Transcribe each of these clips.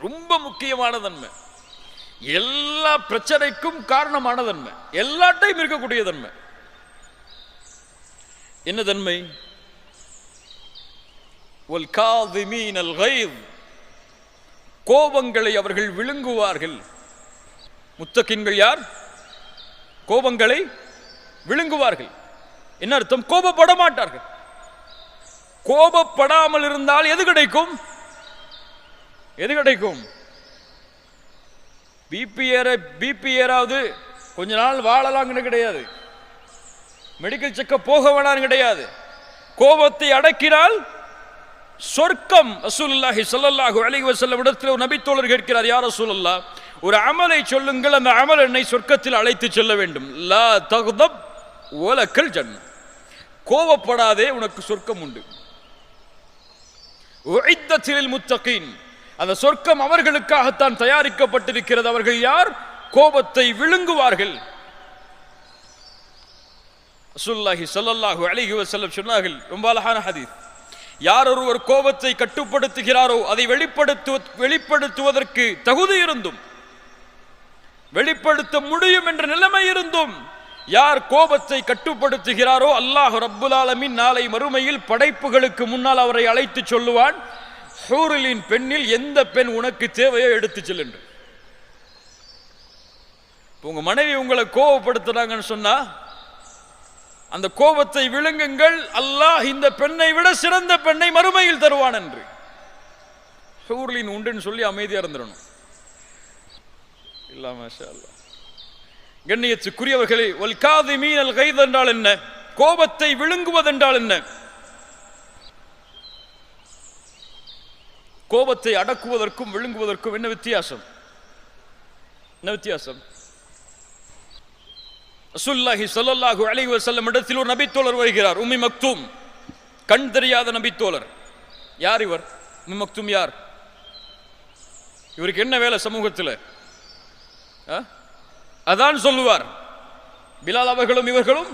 ரொம்ப முக்கியமான தன்மை. எல்லா பிரச்சனைக்கும் காரணமான தன்மை. எல்லா இருக்கக்கூடிய தன்மை. என்ன தன்மை? கோபங்களை அவர்கள் விழுங்குவார்கள். முத்தக்கின்கள் யார்? கோபங்களை விழுங்குவார்கள். என்ன அர்த்தம்? கோபப்பட மாட்டார்கள் கோபப்படாமல் இருந்தால் எது கிடைக்கும்? எது கிடைக்கும்? பிபி ஏற பிபி ஏறாவது கொஞ்ச நாள் வாழலாம்னு கிடையாது. மெடிக்கல் செக்கப் போக வேணாம்னு கிடையாது. கோபத்தை அடக்கினால் சொர்க்கம். ரசூலுல்லாஹி சொல்லல்லாஹு அலைஹி வஸல்லம் இடத்தில் ஒரு நபித்தோழர் கேட்கிறார் யார் ரசூலுல்லாஹ் ஒரு அமலை சொல்லுங்கள். அந்த அமல் என்னை சொர்க்கத்தில் அழைத்து செல்ல வேண்டும். லா தகுதப் ஓலக்கல் ஜன் கோவப்படாதே உனக்கு சொர்க்கம் உண்டு. உஇத்தத்தில் முத்தகீன். அந்த சொர்க்கம் அவர்களுக்காகத்தான் தயாரிக்கப்பட்டிருக்கிறது. அவர்கள் யார்? கோபத்தை விழுங்குவார்கள். ரசூலுல்லாஹி ஸல்லல்லாஹு அலிஹி வசல்லம் சொன்னார்கள் ரொம்ப அழகான ஹதீஸ். யார் ஒருவர் கோபத்தை கட்டுப்படுத்துகிறாரோ அதை வெளிப்படுத்து வெளிப்படுத்துவதற்கு தகுதி இருந்தும் வெளிப்படுத்த முடியும் என்ற நிலைமை இருந்தும் யார் கோபத்தை கட்டுப்படுத்துகிறாரோ அல்லாஹ் ரப்புல் ஆலமின் நாளை மறுமையில் படைப்புகளுக்கு முன்னால் அவரை அழைத்து சொல்லுவான். ஹூரலின் பெண்ணில் எந்த பெண் உனக்கு தேவையோ எடுத்து செல் உங்க மனைவி உங்களை கோபப்படுத்துறாங்கன்னு சொன்னா அந்த கோபத்தை விழுங்குங்கள் அல்லாஹ் இந்த பெண்ணை விட சிறந்த பெண்ணை மறுமையில் தருவான் என்று. ஹூர்லின் உண்டுன்னு சொல்லி அமைதியா இருந்துடணும். இல்லாம கண்ணியத்துக்குரியவர்களே ஒல் காதி மீனல் கைது என்றால் என்ன? கோபத்தை விழுங்குவதென்றால் என்ன? கோபத்தை அடக்குவதற்கும் விழுங்குவதற்கும் என்ன வித்தியாசம்? என்ன வித்தியாசம்? அசுல்லாஹி ஸல்லல்லாஹு அலைஹி வசல்லம் இடத்தில் ஒரு நபித்தோழர் வருகிறார் உம்மி மக்தூம். கண் தெரியாத நபித்தோழர். யார் இவர்? உம்மி மக்தூம் யார்? இவருக்கு என்ன வேலை சமூகத்தில்? அதான் சொல்லுவார். பிலால் அவர்களும் இவர்களும்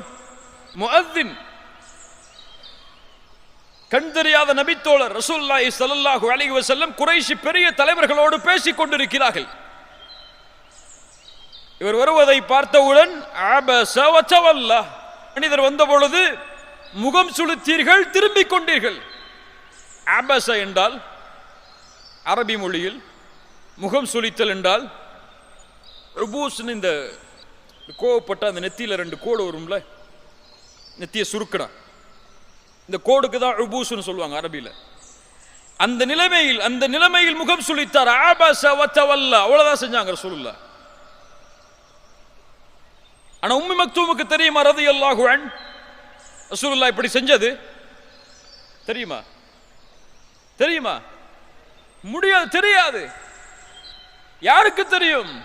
முஅத்தின் கண் தெரியாத நபித்தோழர் ரசூலுல்லாஹி ஸல்லல்லாஹு அலி வசல்லம் குறைஷி பெரிய தலைவர்களோடு பேசிக் கொண்டிருக்கிறார்கள். இவர் வருவதை பார்த்தவுடன் மனிதர் வந்த பொழுது முகம் சுளுத்தீர்கள் திரும்பிக் கொண்டீர்கள். ஆபச என்றால் அரபி மொழியில் முகம் சுளித்தல் என்றால் ருபூஸ்னு இந்த கோவப்பட்ட அந்த நெத்தியில் ரெண்டு கோடு வரும்ல நெத்தியை சுருக்கணும் இந்த கோடுக்கு தான் உபூசுன்னு சொல்லுவாங்க அரபியில். அந்த நிலைமையில் அந்த நிலைமையில் முகம் சுழித்தார் ஆபாச வத்தவல்ல. அவ்வளவுதான் செஞ்சாங்க ரசூலுல்லாஹ் ஆனா உம்மி மக்தூமுக்கு தெரியுமா? ரதி அல்லாஹு அன் இப்படி செஞ்சது? தெரியுமா? தெரியுமா? முடியாது தெரியாது. யாருக்கு தெரியும்?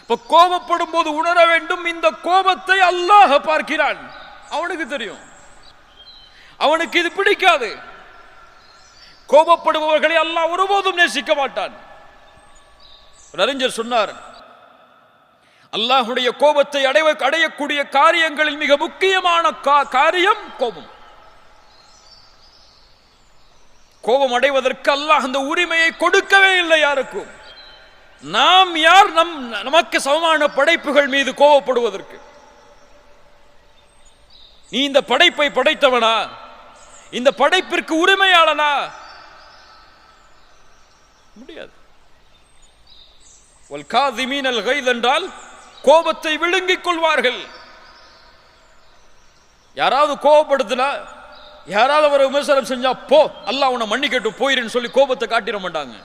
இப்ப கோபப்படும் போது உணர வேண்டும். இந்த கோபத்தை அல்லாஹ் பார்க்கிறான். அவனுக்கு தெரியும். அவனுக்கு இது பிடிக்காது. கோபப்படுபவர்களை அல்லாஹ் ஒருபோதும் நேசிக்க மாட்டான். ஒரு அறிஞர் சொன்னார் அல்லாஹுடைய கோபத்தை அடைய அடையக்கூடிய காரியங்களில் மிக முக்கியமான கா- காரியம் கோபம். கோபம் அடைவதற்கு அல்லாஹ் அந்த உரிமையை கொடுக்கவே இல்லை யாருக்கும். நாம் யார்? நம் நமக்கு சமமான படைப்புகள் மீது கோபப்படுவதற்கு. நீ இந்த படைப்பை படைத்தவனா? இந்த படைப்பிற்கு உரிமையாளனா? முடியாது. மீனல் கைத் என்றால் கோபத்தை விழுங்கிக் கொள்வார்கள். யாராவது கோபப்படுத்தினா யாராவது அவரை விமர்சனம் செஞ்சா போ அல்லாஹ் உன்னை மன்னிக்கட்டு போயிருன்னு சொல்லி கோபத்தை காட்டிட மாட்டாங்க.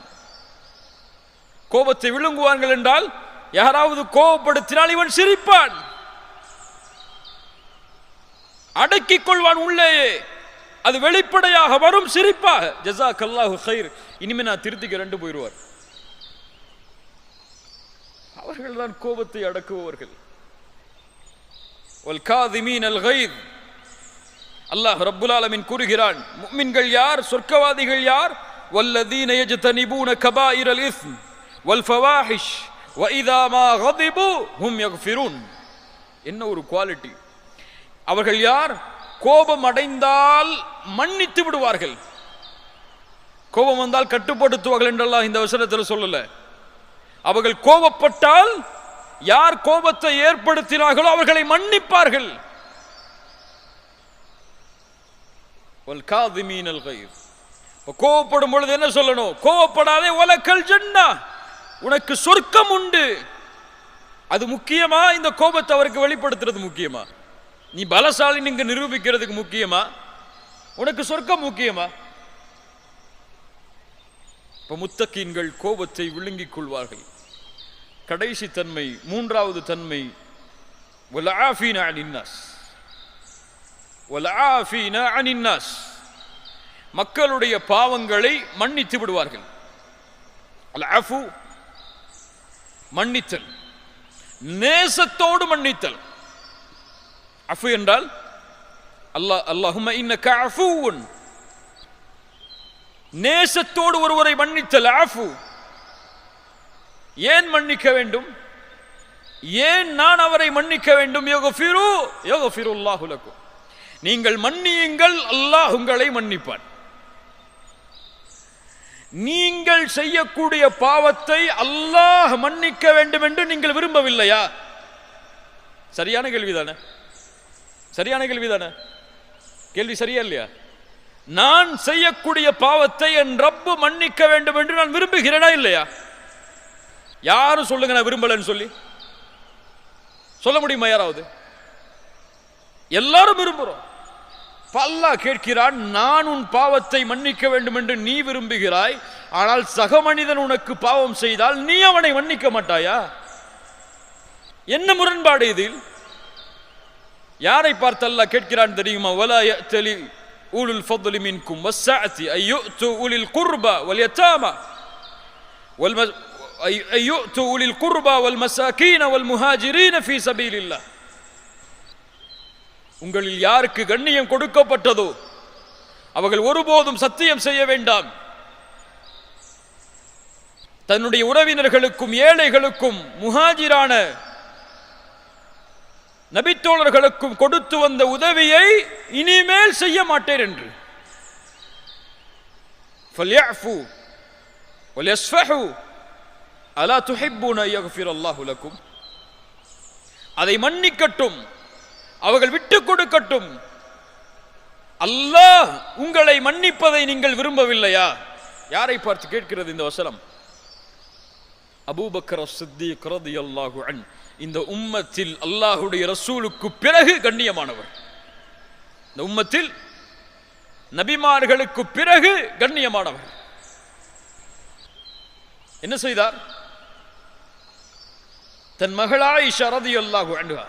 கோபத்தை விழுங்குவார்கள் என்றால் யாராவது கோபப்படுத்தினால் இவன் சிரிப்பான். அடக்கிக் கொள்வான் உள்ளேயே. அது வெளிப்படையாக வரும் சிரிப்பாக ஜஸாக் அல்லாஹு ஹைர் இனிமே நான் திருத்திக்க ரெண்டு போயிடுவார் அவர்கள் தான் கோபத்தை அடக்குபவர்கள் والكاظمين الغيظ அல்லாஹ் ரப்புல் ஆலமீன் கூறுகிறான் முஃமின்கள் யார் சொர்க்கவாதிகள் யார் والذين يجتنبون كبائر الاثم والفواحش واذا ما غضبوا هم يغفرون என்ன ஒரு குவாலிட்டி அவர்கள் யார் கோபம் அடைந்தால் மன்னித்து விடுவார்கள். கோபம் வந்தால் கட்டுப்படுத்துவார்கள் என்றெல்லாம் இந்த வசனத்தில் சொல்லல. அவர்கள் கோபப்பட்டால் யார் கோபத்தை ஏற்படுத்தினார்களோ அவர்களை மன்னிப்பார்கள். கோபப்படும் பொழுது என்ன சொல்லணும்? கோபப்படாதே ஒலக்கல் ஜன்னா. உனக்கு சொர்க்கம் உண்டு. அது முக்கியமா? இந்த கோபத்தை அவருக்கு வெளிப்படுத்துறது முக்கியமா? நீ பலசாலின்னு நீங்க நிரூபிக்கிறதுக்கு முக்கியமா? உனக்கு சொர்க்கம் முக்கியமா? இப்ப முத்தக்கீன்கள் கோபத்தை விழுங்கிக் கொள்வார்கள். கடைசி தன்மை மூன்றாவது தன்மை வல்ஆஃபீன மக்களுடைய பாவங்களை மன்னித்து விடுவார்கள். அஃபு மன்னித்தல். நேசத்தோடு மன்னித்தல். அஃபு என்றால் அல்லாஹ் அல்லாஹும இன்னக அஃபூன் நேசத்தோடு ஒருவரை மன்னித்தல் அஃபு. ஏன் மன்னிக்க வேண்டும்? ஏன் நான் அவரை மன்னிக்க வேண்டும்? யோகஃபிரு யோகஃபிருல்லாஹுலக்கும் நீங்கள் மன்னியுங்கள் அல்லாஹ் உங்களை மன்னிப்பான். நீங்கள் செய்யக்கூடிய பாவத்தை அல்லாஹ் மன்னிக்க வேண்டும் என்று நீங்கள் விரும்பவில்லையா? சரியான கேள்விதானே. சரியான கேள்விதானே கேள்வி சரியா இல்லையா? நான் செய்யக்கூடிய பாவத்தை என் ரப்பு மன்னிக்க வேண்டும் என்று நான் விரும்புகிறேனா இல்லையா? யாரும் சொல்லுங்க நான் விரும்பலன்னு சொல்லி. சொல்ல முடியுமா யாராவது? எல்லாரும் விரும்புகிறோம் பல்லா கேட்கிறான் நான் உன் பாவத்தை மன்னிக்க வேண்டும் என்று நீ விரும்புகிறாய் ஆனால் சக மனிதன் உனக்கு பாவம் செய்தால் நீ அவனை மன்னிக்க மாட்டாயா? என்ன முரண்பாடு இதில்? யாரை பார்த்தல்ல கேட்கிறான் தெரியுமா? வலா யத்தலி ஊலுல் ஃபதுலி மின்கும் வஸ்ஸாத்தி ஐ யுத்து உலில் குர்பா வல் யத்தாமா வல் ஐ யுத்து குர்பா வல் மசாகீன வல் முஹாஜிரீன ஃபீ சபீலில்லாஹ். உங்களில் யாருக்கு கண்ணியம் கொடுக்கப்பட்டதோ அவர்கள் ஒருபோதும் சத்தியம் செய்ய வேண்டாம். தன்னுடைய உறவினர்களுக்கும் ஏழைகளுக்கும் முஹாஜிரான நபித்தோழர்களுக்கும் கொடுத்து வந்த உதவியை இனிமேல் செய்ய மாட்டேன் என்று. அலா துஹிப்பூன அல்லாஹு அதை மன்னிக்கட்டும் அவர்கள் விட்டு கொடுக்கட்டும். அல்லாஹ் உங்களை மன்னிப்பதை நீங்கள் விரும்பவில்லையா? யாரை பார்த்து கேட்கிறது இந்த வசனம்? அபூபக்கர் சித்தி கிரதி அல்லாஹு அன். இந்த உம்மத்தில் அல்லாஹுடைய ரசூலுக்கு பிறகு கண்ணியமானவர். இந்த உம்மத்தில் நபிமார்களுக்கு பிறகு கண்ணியமானவர். என்ன செய்தார்? தன் மகளாய் ஷரதி அல்லாஹு அன்ஹா.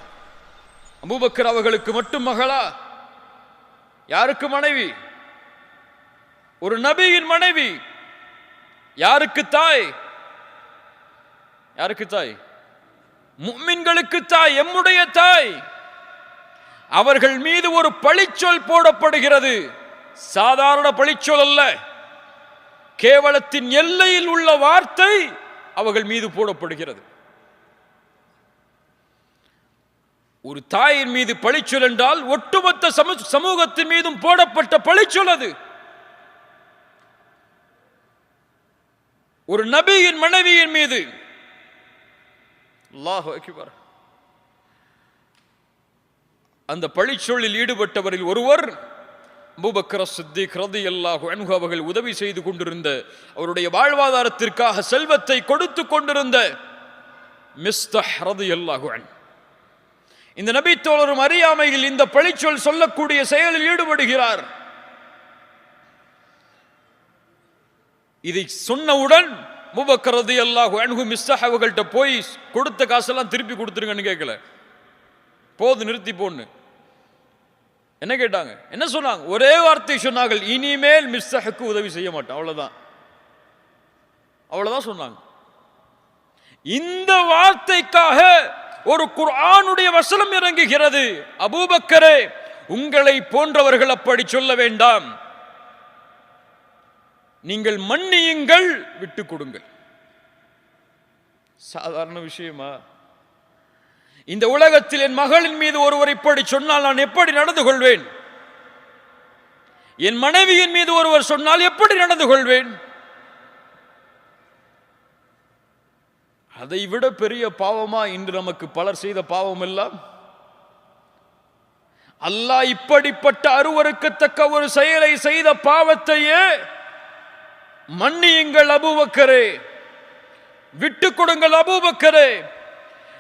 அபூபக்கர் அவர்களுக்கு மட்டும் மகளா யாருக்கு மனைவி? ஒரு நபியின் மனைவி. யாருக்கு தாய்? யாருக்கு தாய்? முக்மின்களுக்கு தாய் எம்முடைய தாய். அவர்கள் மீது ஒரு பழிச்சொல் போடப்படுகிறது. சாதாரண பழிச்சொல் அல்ல. கேவலத்தின் எல்லையில் உள்ள வார்த்தை அவர்கள் மீது போடப்படுகிறது. ஒரு தாயின் மீது பழிச்சொல் என்றால் ஒட்டுமொத்த சமூகத்தின் மீதும் போடப்பட்ட பழிச்சொல் அது. ஒரு நபியின் மனைவியின் மீது அல்லாஹ் அக்பர். அந்த பழிச்சொல்லில் ஈடுபட்டவரில் ஒருவர் அபூபக்கர் சித்திக் ரலியல்லாஹு அன்ஹு அவர்கள் உதவி செய்து கொண்டிருந்த அவருடைய வாழ்வாதாரத்திற்காக செல்வத்தை கொடுத்து கொண்டிருந்த மிஸ்தஹ் ரலியல்லாஹு அன்ஹு இந்த நபித்தோழரும் அறியாமையில் இந்த பழிச்சொல் சொல்லக்கூடிய செயலில் ஈடுபடுகிறார். இதை சொன்னவுடன் முபக்கரது எல்லாம் அணுகு மிஸ் அவர்கள்ட்ட போய் கொடுத்த காசெல்லாம் திருப்பி கொடுத்துருங்கன்னு கேட்கல. போது நிறுத்தி போன்னு. என்ன கேட்டாங்க? என்ன சொன்னாங்க? ஒரே வார்த்தை சொன்னார்கள் இனிமேல் மிஸ்ஸஹுக்கு உதவி செய்ய மாட்டோம் அவ்வளோதான் அவ்வளோதான் சொன்னாங்க. இந்த வார்த்தைக்காக ஒரு குர்ஆனுடைய வசனம் இறங்குகிறது. அபூபக்கரே உங்களை போன்றவர்கள் அப்படி சொல்ல வேண்டாம். நீங்கள் மன்னியுங்கள் விட்டு கொடுங்கள். சாதாரண விஷயமா? இந்த உலகத்தில் என் மகளின் மீது ஒருவர் இப்படி சொன்னால் நான் எப்படி நடந்து கொள்வேன்? என் மனைவியின் மீது ஒருவர் சொன்னால் எப்படி நடந்து கொள்வேன்? அதை விட பெரிய பாவமா இன்று நமக்கு பலர் செய்த பாவம் எல்லாம்? அல்லாஹ் இப்படிப்பட்ட அருவருக்கத்தக்க ஒரு செயலை செய்த பாவத்தையே மன்னியுங்கள் அபூபக்கரே. விட்டு கொடுங்கள் அபூபக்கரே.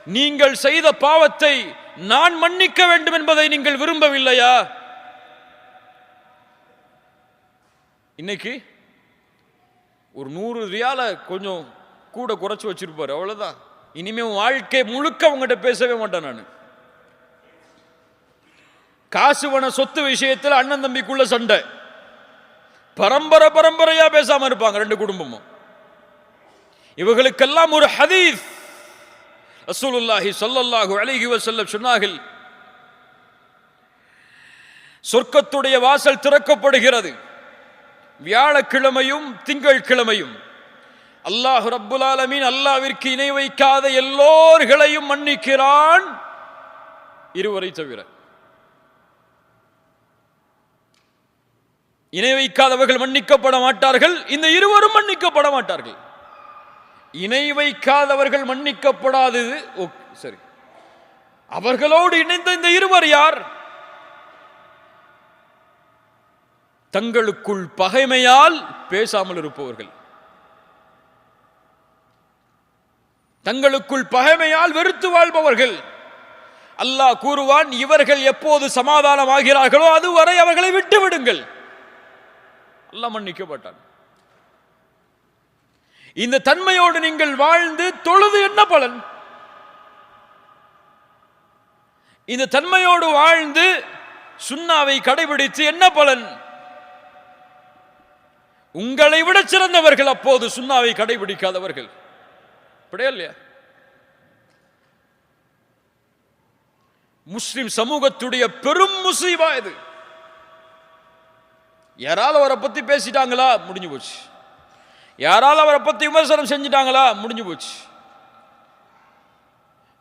நீங்கள் செய்த பாவத்தை நான் மன்னிக்க வேண்டும் என்பதை நீங்கள் விரும்பவில்லையா? இன்னைக்கு ஒரு நூறு ரியால கொஞ்சம் கூட குறைச்சு வச்சிருப்பார் அவ்வளவுதான். இனிமே உன் வாழ்க்கை முழுக்க உங்ககிட்ட பேசவே மாட்டேன் நான். காசு வன சொத்து விஷயத்தில் அண்ணன் தம்பிக்குள்ள சண்டை. பரம்பரை பரம்பரையா பேசாம இருப்பாங்க ரெண்டு குடும்பமும். இவர்களுக்கெல்லாம் ஒரு ஹதீஸ். ரசூலுல்லாஹி சொல்லல்லாஹு அழகி செல்ல சொன்னார்கள் சொர்க்கத்துடைய வாசல் திறக்கப்படுகிறது. வியாழக்கிழமையும் திங்கள் கிழமையும் அல்லாஹ் ரப்புல் ஆலமீன் அல்லாவிற்கு இணை வைக்காத எல்லோர்களையும் மன்னிக்கிறான். இருவரை தவிர. இணை வைக்காதவர்கள் மன்னிக்கப்பட மாட்டார்கள். இந்த இருவரும் மன்னிக்கப்பட மாட்டார்கள். இணை வைக்காதவர்கள் மன்னிக்கப்படாதது ஓ சரி. அவர்களோடு இணைந்த இந்த இருவர் யார்? தங்களுக்குள் பகைமையால் பேசாமல் இருப்பவர்கள். தங்களுக்குள் பகைமையால் வெறுத்து வாழ்பவர்கள். அல்லாஹ் கூறுவான் இவர்கள் எப்போது சமாதானம் ஆகிறார்களோ அதுவரை அவர்களை விட்டு எல்லாம் மன்னிக்கப்பட்டான் இந்த தன்மையோடு நீங்கள் வாழ்ந்து தொழுது என்ன பலன்? இந்த தன்மையோடு வாழ்ந்து சுண்ணாவை கடைபிடித்து என்ன பலன்? உங்களை விட சிறந்தவர்கள் அப்போது சுண்ணாவை கடைபிடிக்காதவர்கள். அப்படியா இல்லையா? முஸ்லிம் சமூகத்துடைய பெரும் முசீவா இது. யாராவது அவரை பற்றி பேசிட்டாங்களா? முடிஞ்சு போச்சு. யாராவது அவரை பற்றி விமர்சனம் செஞ்சிட்டாங்களா? முடிஞ்சு போச்சு.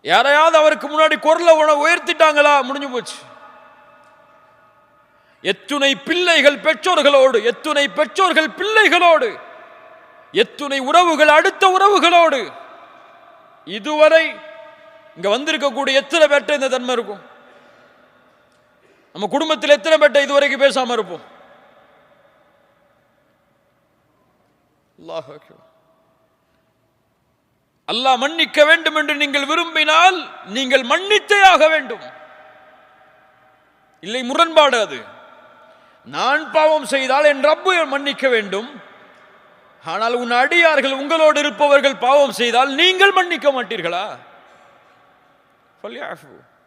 யாரையாவது அவருக்கு முன்னாடி குரலை உண உயர்த்திட்டாங்களா? முடிஞ்சு போச்சு. எத்துணை பிள்ளைகள் பெற்றோர்களோடு எத்துணை பெற்றோர்கள் பிள்ளைகளோடு எத்துணை உறவுகள் அடுத்த உறவுகளோடு. இதுவரை இங்க வந்திருக்கக்கூடிய எத்தனை பேர்ட்ட இந்த தன்மை இருக்கும்? நம்ம குடும்பத்தில் எத்தனை பேர்ட்ட இதுவரைக்கும் பேசாம இருப்போம்? அல்லாஹ் அல்லாஹ் மன்னிக்க வேண்டும் என்று நீங்கள் விரும்பினால் நீங்கள் மன்னித்தே ஆக வேண்டும். இல்லை முரண்பாடு அது. நான் பாவம் செய்தால் என் ரப்பு மன்னிக்க வேண்டும். ஆனால் உன் அடியார்கள் உங்களோடு இருப்பவர்கள் பாவம் செய்தால் நீங்கள் மன்னிக்க மாட்டீர்களா?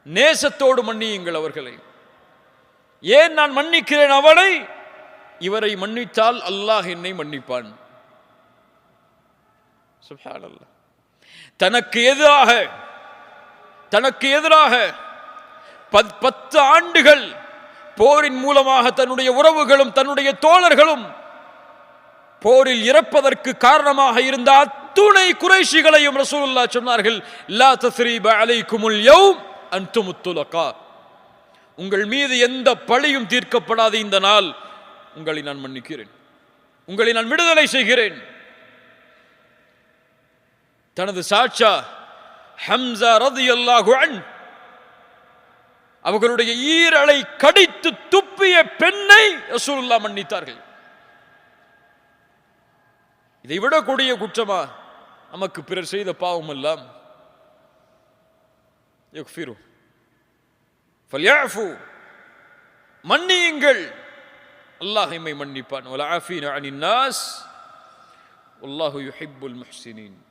நேசத்தோடு மன்னியுங்கள் அவர்களை. ஏன் நான் மன்னிக்கிறேன் அவளை? இவரை மன்னித்தால் அல்லாஹ் என்னை மன்னிப்பான். சுப்ஹானல்லாஹ். தனக்கு எதிராக தனக்கு எதிராக பத்- பத்து ஆண்டுகள் போரின் மூலமாக தன்னுடைய உறவுகளும் தன்னுடைய தோழர்களும் போரில் இறப்பதற்கு காரணமாக இருந்த அத்துணை குறைஷிகளையும் ரசூலுல்லாஹ் சொன்னார்கள் லா தஸ்ரீப அலைக்குமுல் யௌம் அன்தும் உங்கள் மீது எந்த பழியும் தீர்க்கப்படாத இந்த நாள். உங்களை நான் மன்னிக்கிறேன். உங்களை நான் விடுதலை செய்கிறேன். தனது சாட்சா ஹம்சா ரதியல்லாஹு அன். அவர்களுடைய ஈரலை கடித்து துப்பிய பெண்ணை ரசூலுல்லா மன்னித்தார்கள். இதை விட கொடிய குற்றமா? நமக்கு பிறர் செய்த பாவம் எல்லாம். மன்னியுங்கள். அல்லாஹ் இம்மை மன்னிப்பான். வல அனின் நாஸ். வல்லாஹு யுஹிப்புல் முஹ்சினின்.